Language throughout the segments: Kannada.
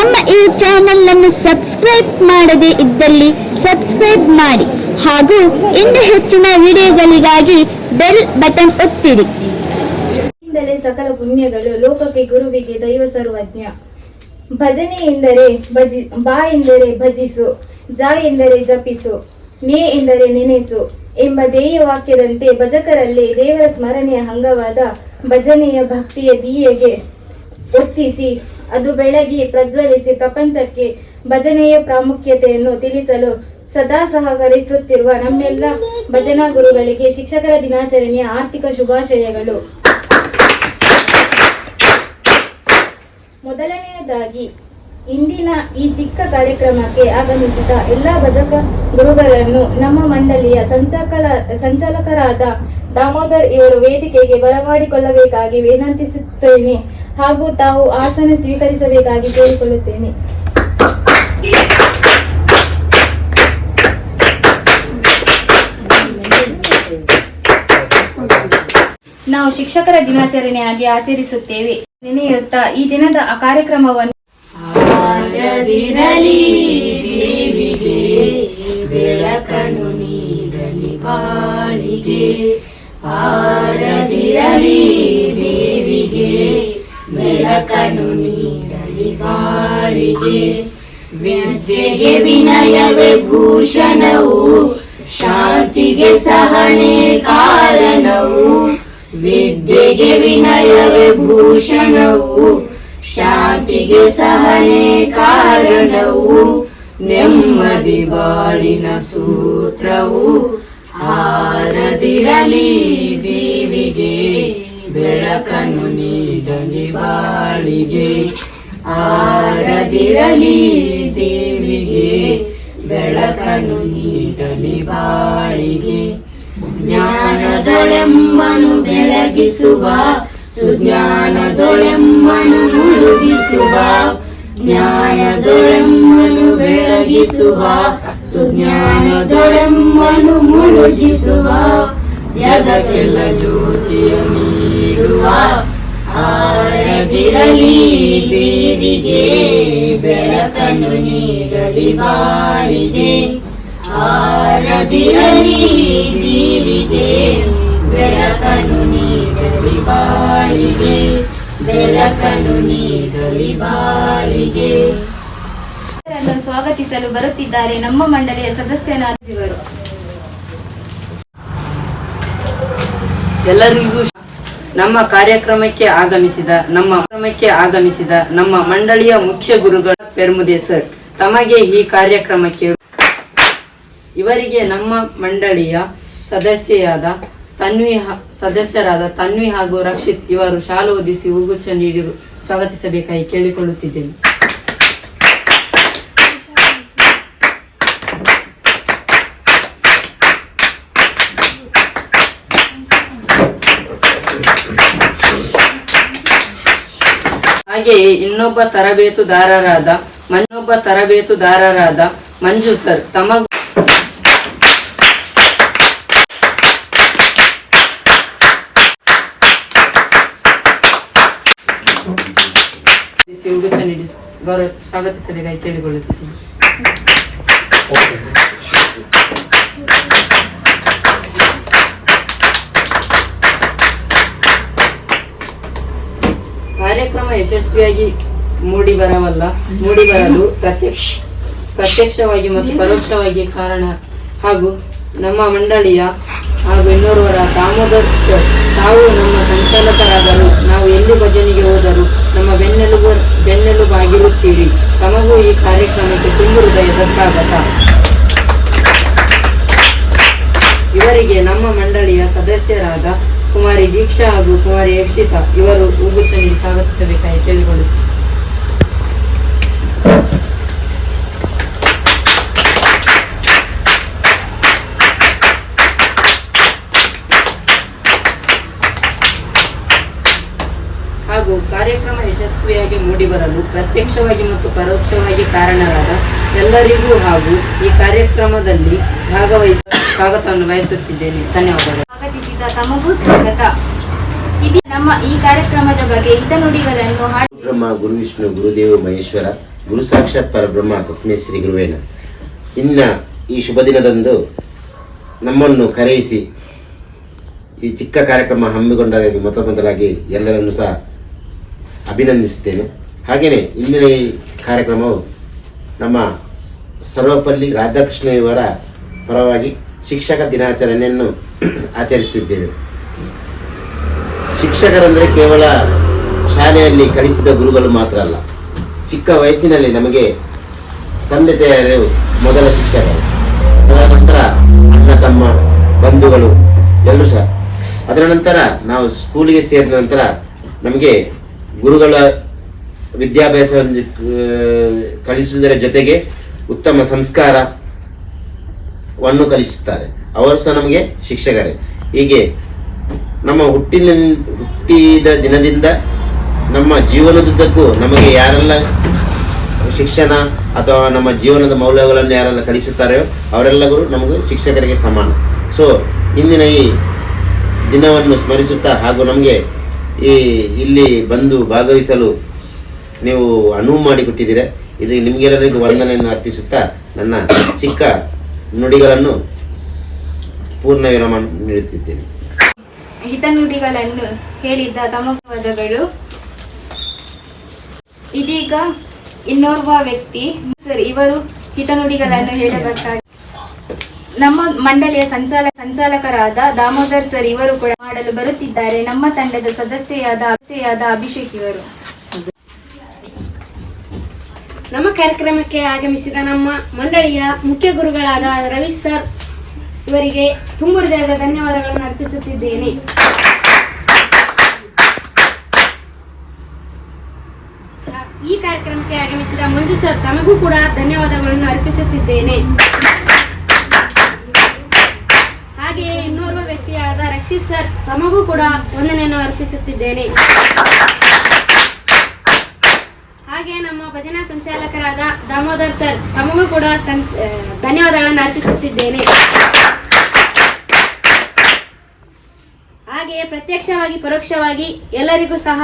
ನಮ್ಮ ಈ ಚಾನೆಲ್ ಅನ್ನು ಸಬ್ಸ್ಕ್ರೈಬ್ ಮಾಡದೇ ಇದ್ದಲ್ಲಿ ಸಬ್ಸ್ಕ್ರೈಬ್ ಮಾಡಿ. ಹಾಗೂ ಇನ್ನು ಹೆಚ್ಚಿನ ವಿಡಿಯೋಗಳಿಗಾಗಿ ಬೆಲ್ ಬಟನ್ ಒತ್ತಿರಿ. ಇಂದಲೇ ಸಕಲ ಪುಣ್ಯಗಳು ಲೋಕಕ್ಕೆ ಗುರುವಿಗೆ ದೈವ ಸರ್ವಜ್ಞ. ಭಜನೆ ಎಂದರೆ ಭಜಿ, ಬಾ ಎಂದರೆ ಭಜಿಸು, ಜ ಎಂದರೆ ಜಪಿಸು, ನೇ ಎಂದರೆ ನೆನೆಸು ಎಂಬ ಧ್ಯೇಯ ವಾಕ್ಯದಂತೆ ಭಜಕರಲ್ಲಿ ದೇವರ ಸ್ಮರಣೆಯ ಅಂಗವಾದ ಭಜನೆಯ ಭಕ್ತಿಯ ದೀಯೆಗೆ ಒತ್ತಿಸಿ. ಅದು ಬೆಳಗಿ ಪ್ರಜ್ವಲಿಸಿ ಪ್ರಪಂಚಕ್ಕೆ ಭಜನೆಯ ಪ್ರಾಮುಖ್ಯತೆಯನ್ನು ತಿಳಿಸಲು ಸದಾ ಸಹಕರಿಸುತ್ತಿರುವ ನಮ್ಮೆಲ್ಲ ಭಜನಾ ಗುರುಗಳಿಗೆ ಶಿಕ್ಷಕರ ದಿನಾಚರಣೆಯ ಆರ್ಥಿಕ ಶುಭಾಶಯಗಳು. ಮೊದಲನೆಯದಾಗಿ, ಇಂದಿನ ಈ ಚಿಕ್ಕ ಕಾರ್ಯಕ್ರಮಕ್ಕೆ ಆಗಮಿಸಿದ ಎಲ್ಲ ಭಜಕ ಗುರುಗಳನ್ನು ನಮ್ಮ ಮಂಡಳಿಯ ಸಂಚಾಲಕ ಸಂಚಾಲಕರಾದ ದಾಮೋದರ್ ಇವರು ವೇದಿಕೆಗೆ ಬರಮಾಡಿಕೊಳ್ಳಬೇಕಾಗಿ ವಿನಂತಿಸುತ್ತೇನೆ. ಹಾಗೂ ತಾವು ಆಸನ ಸ್ವೀಕರಿಸಬೇಕಾಗಿ ಕೇಳಿಕೊಳ್ಳುತ್ತೇನೆ. ನಾವು ಶಿಕ್ಷಕರ ದಿನಾಚರಣೆಯಾಗಿ ಆಚರಿಸುತ್ತೇವೆ. ನೆನೆಯುತ್ತಾ ಈ ದಿನದ ಆ ಕಾರ್ಯಕ್ರಮವನ್ನು ವಿದ್ಯೆಗೆ ವಿನಯವೇ ಭೂಷಣವು ಶಾಂತಿಗೆ ಸಹನೆ ಕಾರಣವು ವಿದ್ಯೆಗೆ ವಿನಯವೇ ಭೂಷಣವು ಶಾಂತಿಗೆ ಸಹನೆ ಕಾರಣವು ನೆಮ್ಮದಿ ಬಾಳಿನ ಸೂತ್ರವು ಹಾರದಿರಲಿ ದೇವಿಗೆ, ಬೆಳಕನ್ನು ನೀಡಲಿ ಬಾಳಿಗೆ. ಆರದಿರಲಿ ದೇವಿಗೆ, ಬೆಳಕನ್ನು ನೀಡಲಿ ಬಾಳಿಗೆ. ಜ್ಞಾನದೊಳೆಂಬನು ಬೆಳಗಿಸುವ, ಸುಜ್ಞಾನದೊಳೆಂಬನು ಮುಳುಗಿಸುವ ಜ್ಞಾನದೊಳೆಂಬನು ಬೆಳಗಿಸುವ, ಸುಜ್ಞಾನದೊಳೆಂಬನು ಮುಳುಗಿಸುವ ಜಗಕ್ಕೆಲ್ಲ ಜ್ಯೋತಿಯ ನೀಡುವ ಆರದಿರಲಿ ಬೀದಿಗೆ, ಬೆಳಕನ್ನು ನೀಡಲಿ ಬಾರಿಗೆ. ಆರದಿರಲಿ ಬೀದಿಗೆ, ಬೆಳಕನ್ನು ನೀಡಲಿ ಬಾಳಿಗೆ ಬೆಳಕನ್ನು ನೀಡಲಿ ಬಾಳಿಗೆ. ಸ್ವಾಗತಿಸಲು ಬರುತ್ತಿದ್ದಾರೆ ನಮ್ಮ ಮಂಡಳಿಯ ಸದಸ್ಯನಾದ ಇವರು. ಎಲ್ಲರಿಗೂ ನಮ್ಮ ಕಾರ್ಯಕ್ರಮಕ್ಕೆ ಆಗಮಿಸಿದ ನಮ್ಮ ಕಾರ್ಯಕ್ರಮಕ್ಕೆ ಆಗಮಿಸಿದ ನಮ್ಮ ಮಂಡಳಿಯ ಮುಖ್ಯ ಗುರುಗಳ ಪೆರ್ಮುದೆ ಸರ್ ತಮಗೆ ಈ ಕಾರ್ಯಕ್ರಮಕ್ಕೆ ಇವರಿಗೆ ನಮ್ಮ ಮಂಡಳಿಯ ಸದಸ್ಯೆಯಾದ ತನ್ವಿ ಸದಸ್ಯರಾದ ತನ್ವಿ ಹಾಗೂ ರಕ್ಷಿತ್ ಇವರು ಶಾಲು ಓದಿಸಿ ಹೂಗುಚ್ಛ ನೀಡಿ ಸ್ವಾಗತಿಸಬೇಕಾಗಿ ಕೇಳಿಕೊಳ್ಳುತ್ತಿದ್ದೇನೆ. ಹಾಗೆಯೇ ಇನ್ನೊಬ್ಬ ತರಬೇತುದಾರರಾದ ಮನ್ನೊಬ್ಬ ತರಬೇತುದಾರರಾದ ಮಂಜು ಸರ್ ತಮ್ಮ ಗೌರವ ಕೇಳಿಕೊಳ್ಳುತ್ತಿದ್ದೇನೆ. ಕಾರ್ಯಕ್ರಮ ಯಶಸ್ವಿಯಾಗಿ ಮೂಡಿ ಬರವಲ್ಲ, ಮೂಡಿ ಬರಲು ಪ್ರತ್ಯಕ್ಷ, ಪ್ರತ್ಯಕ್ಷವಾಗಿ ಮತ್ತು ಪರೋಕ್ಷವಾಗಿ ಕಾರಣ ಹಾಗೂ ನಮ್ಮ ಮಂಡಳಿಯ ಹಾಗೂ ಇನ್ನೋರ್ವರ ದಾಮೋದರ್ ತಾವು ನಮ್ಮ ಸಂಚಾಲಕರಾದರು, ನಾವು ಎಲ್ಲಿ ಭಜನೆಗೆ ಹೋದರೂ, ನಮ್ಮ ಬೆನ್ನೆಲುಬು ಬೆನ್ನೆಲುಬಾಗಿರುತ್ತೀರಿ ತಮಗೂ ಈ ಕಾರ್ಯಕ್ರಮಕ್ಕೆ ತುಂಬು ಹೃದಯದ ಸ್ವಾಗತ. ಇವರಿಗೆ ನಮ್ಮ ಮಂಡಳಿಯ ಸದಸ್ಯರಾದ ಕುಮಾರಿ ದೀಕ್ಷಾ ಹಾಗೂ ಕುಮಾರಿ ಯಕ್ಷಿತಾ ಇವರು ನೀಡಿ ಸ್ವಾಗತಿಸಬೇಕಾಗಿ ಕೇಳಿಕೊಳ್ಳುತ್ತಾರೆ ಹಾಗೂ ಕಾರ್ಯಕ್ರಮ ಯಶಸ್ವಿಯಾಗಿ ಮೂಡಿಬರಲು ಪ್ರತ್ಯಕ್ಷವಾಗಿ ಮತ್ತು ಪರೋಕ್ಷವಾಗಿ ಕಾರಣರಾದ ಎಲ್ಲರಿಗೂ ಹಾಗೂ ಈ ಕಾರ್ಯಕ್ರಮದಲ್ಲಿ ಭಾಗವಹಿಸ ಸ್ವಾಗತವನ್ನು ಬಯಸುತ್ತಿದ್ದೇನೆ ಧನ್ಯವಾದಗಳು. ಸ್ವಾಗತಿಸಿದ ತಮಗೂ ಸ್ವಾಗತ. ಇದು ನಮ್ಮ ಈ ಕಾರ್ಯಕ್ರಮದ ಬಗ್ಗೆ ಹಿತನುಡಿಗಳನ್ನು ಹಾಡಿ ಬ್ರಹ್ಮ ಗುರು ವಿಷ್ಣು ಗುರುದೇವ ಮಹೇಶ್ವರ ಗುರು ಸಾಕ್ಷಾತ್ ಪರಬ್ರಹ್ಮ ತಸ್ಮೇ ಶ್ರೀ ಗುರುವೇನ ಇನ್ನ ಈ ಶುಭ ದಿನದಂದು ನಮ್ಮನ್ನು ಕರೆಯಿಸಿ ಈ ಚಿಕ್ಕ ಕಾರ್ಯಕ್ರಮ ಹಮ್ಮಿಕೊಂಡಾಗಿ ಮೊತ್ತ ಮೊದಲಾಗಿ ಎಲ್ಲರನ್ನು ಸಹ ಅಭಿನಂದಿಸುತ್ತೇನೆ. ಹಾಗೆಯೇ ಇಂದಿನ ಈ ಕಾರ್ಯಕ್ರಮವು ನಮ್ಮ ಸರ್ವಪಲ್ಲಿ ರಾಧಾಕೃಷ್ಣ ಇವರ ಪರವಾಗಿ ಶಿಕ್ಷಕ ದಿನಾಚರಣೆಯನ್ನು ಆಚರಿಸುತ್ತಿದ್ದೇವೆ. ಶಿಕ್ಷಕರಂದರೆ ಕೇವಲ ಶಾಲೆಯಲ್ಲಿ ಕಲಿಸಿದ ಗುರುಗಳು ಮಾತ್ರ ಅಲ್ಲ, ಚಿಕ್ಕ ವಯಸ್ಸಿನಲ್ಲಿ ನಮಗೆ ತಂದೆ ತಾಯಿಯರು ಮೊದಲ ಶಿಕ್ಷಕರು. ತದನಂತರ ಅಣ್ಣ, ತಮ್ಮ, ಬಂಧುಗಳು, ಎಲ್ಲರೂ ಸಹ. ಅದರ ನಂತರ ನಾವು ಸ್ಕೂಲಿಗೆ ಸೇರಿದ ನಂತರ ನಮಗೆ ಗುರುಗಳ ವಿದ್ಯಾಭ್ಯಾಸವನ್ನು ಕಲಿಸುವುದರ ಜೊತೆಗೆ ಉತ್ತಮ ಸಂಸ್ಕಾರವನ್ನು ಕಲಿಸುತ್ತಾರೆ. ಅವರು ಸಹ ನಮಗೆ ಶಿಕ್ಷಕರೇ. ಹೀಗೆ ನಮ್ಮ ಹುಟ್ಟಿನ ಹುಟ್ಟಿದ ದಿನದಿಂದ ನಮ್ಮ ಜೀವನದುದ್ದಕ್ಕೂ ನಮಗೆ ಯಾರೆಲ್ಲ ಶಿಕ್ಷಣ ಅಥವಾ ನಮ್ಮ ಜೀವನದ ಮೌಲ್ಯಗಳನ್ನು ಯಾರೆಲ್ಲ ಕಲಿಸುತ್ತಾರೆಯೋ ಅವರೆಲ್ಲರೂ ನಮಗೆ ಶಿಕ್ಷಕರಿಗೆ ಸಮಾನ. ಸೊ ಇಂದಿನ ಈ ದಿನವನ್ನು ಸ್ಮರಿಸುತ್ತಾ ಹಾಗೂ ನಮಗೆ ಈ ಇಲ್ಲಿ ಬಂದು ಭಾಗವಹಿಸಲು ನೀವು ಅನುವು ಮಾಡಿಕೊಟ್ಟಿದ್ದೀರ. ಇದು ನಿಮಗೆಲ್ಲರಿಗೂ ವಂದನೆಯನ್ನು ಅರ್ಪಿಸುತ್ತಾ ನನ್ನ ಚಿಕ್ಕ ನುಡಿಗಳನ್ನು ಪೂರ್ಣ ವಿರಾಮ ನೀಡುತ್ತಿದ್ದೇನೆ. ಹಿತನುಡಿಗಳನ್ನು ಹೇಳಿದ್ದ ತಮವಾದಗಳು ಇದೀಗ ಇನ್ನೋರ್ವ ವ್ಯಕ್ತಿ, ಸರ್, ಇವರು ಹಿತನುಡಿಗಳನ್ನು ಹೇಳಬೇಕಾಗಿ ನಮ್ಮ ಮಂಡಳಿಯ ಸಂಚಾಲ, ಸಂಚಾಲಕರಾದ ದಾಮೋದರ್ ಸರ್ ಇವರು ಕೂಡ ಮಾಡಲು ಬರುತ್ತಿದ್ದಾರೆ. ನಮ್ಮ ತಂಡದ ಸದಸ್ಯೆಯಾದ ಸದಸ್ಯೆಯಾದ ಅಭಿಷೇಕ್ ಇವರು. ನಮ್ಮ ಕಾರ್ಯಕ್ರಮಕ್ಕೆ ಆಗಮಿಸಿದ ನಮ್ಮ ಮಂಡಳಿಯ ಮುಖ್ಯ ಗುರುಗಳಾದ ರವಿ ಸರ್ ಇವರಿಗೆ ತುಂಬ ಹೃದಯದ ಧನ್ಯವಾದಗಳನ್ನು ಅರ್ಪಿಸುತ್ತಿದ್ದೇನೆ. ಈ ಕಾರ್ಯಕ್ರಮಕ್ಕೆ ಆಗಮಿಸಿದ ಮಂಜು ಸರ್ ತಮಗೂ ಕೂಡ ಧನ್ಯವಾದಗಳನ್ನು ಅರ್ಪಿಸುತ್ತಿದ್ದೇನೆ ಹಾಗೆಯೇ ಇನ್ನೋರ್ವ ರಕ್ಷಿತ್ ಸರ್, ತಮಗೂ ಕೂಡ ವಂದನೆಯನ್ನು ಅರ್ಪಿಸುತ್ತಿದ್ದೇನೆ. ಹಾಗೆ ನಮ್ಮ ಭಜನಾ ಸಂಚಾಲಕರಾದ ದಾಮೋದರ್ ಸರ್, ತಮಗೂ ಕೂಡ ಧನ್ಯವಾದಗಳನ್ನು ಅರ್ಪಿಸುತ್ತಿದ್ದೇನೆ. ಹಾಗೆಯೇ ಪ್ರತ್ಯಕ್ಷವಾಗಿ, ಪರೋಕ್ಷವಾಗಿ ಎಲ್ಲರಿಗೂ ಸಹ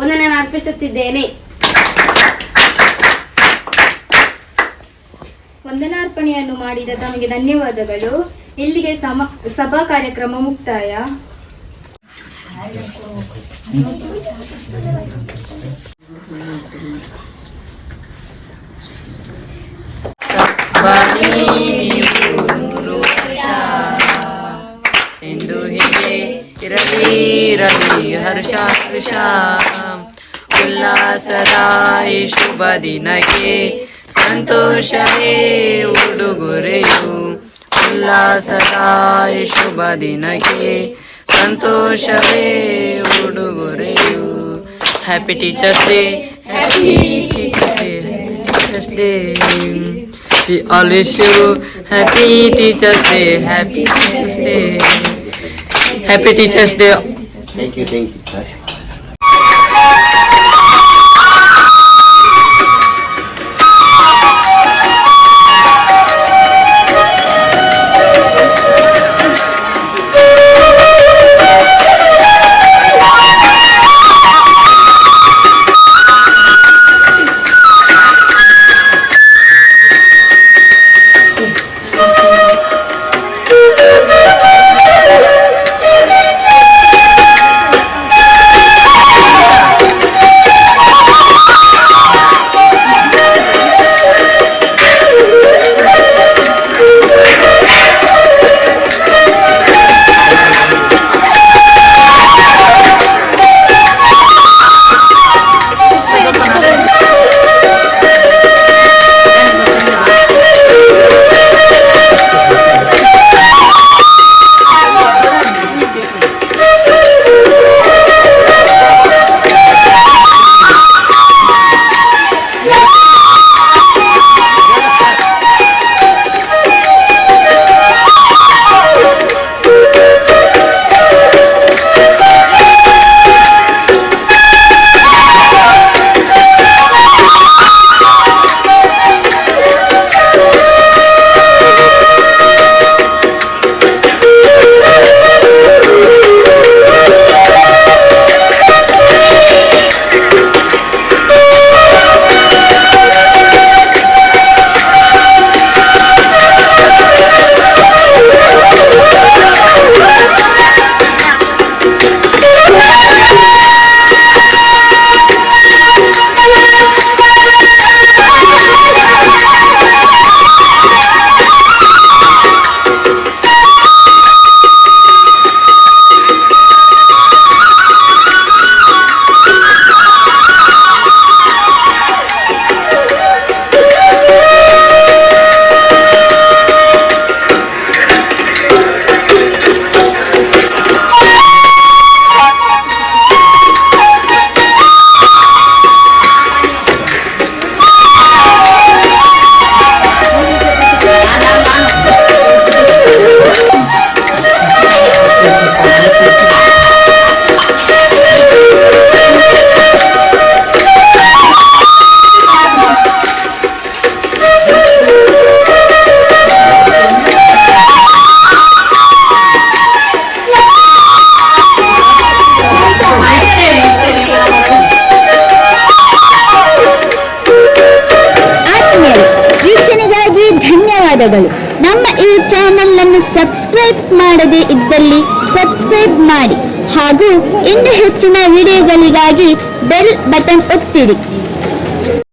ವಂದನೆಯನ್ನು ಅರ್ಪಿಸುತ್ತಿದ್ದೇನೆ. ವಂದನಾರ್ಪಣೆಯನ್ನು ಮಾಡಿದ ತಮಗೆ ಧನ್ಯವಾದಗಳು. ಇಲ್ಲಿಗೆ ಸಮ ಸಭಾ ಕಾರ್ಯಕ್ರಮ ಮುಕ್ತಾಯ. ಎಂದು ಹೀಗೆ ಇರಲಿ ಇರಲಿ ಹರ್ಷ ಕೃಷ ಉಲ್ಲಾಸದ ಈ ಶುಭ ದಿನಕ್ಕೆ, ಸಂತೋಷವೇ ಉಡುಗೊರೆಯು. ಉಲ್ಲಾಸದ ಈ ಶುಭ ದಿನಕ್ಕೆ ಸಂತೋಷವೇ ಉಡುಗೊರೆಯು happy teachers day happy teachers day We all wish you happy Teachers Day, happy Teachers Day, happy Teachers Day. Thank you thank you ಧನ್ಯವಾದಗಳು ನಮ್ಮ ಈ ಚಾನೆಲ್ ಅನ್ನು ಸಬ್ಸ್ಕ್ರೈಬ್ ಮಾಡದೇ ಇದ್ದಲ್ಲಿ ಸಬ್ಸ್ಕ್ರೈಬ್ ಮಾಡಿ ಹಾಗೂ ಇನ್ನು ಹೆಚ್ಚಿನ ವಿಡಿಯೋಗಳಿಗಾಗಿ ಬೆಲ್ ಬಟನ್ ಒತ್ತಿರಿ.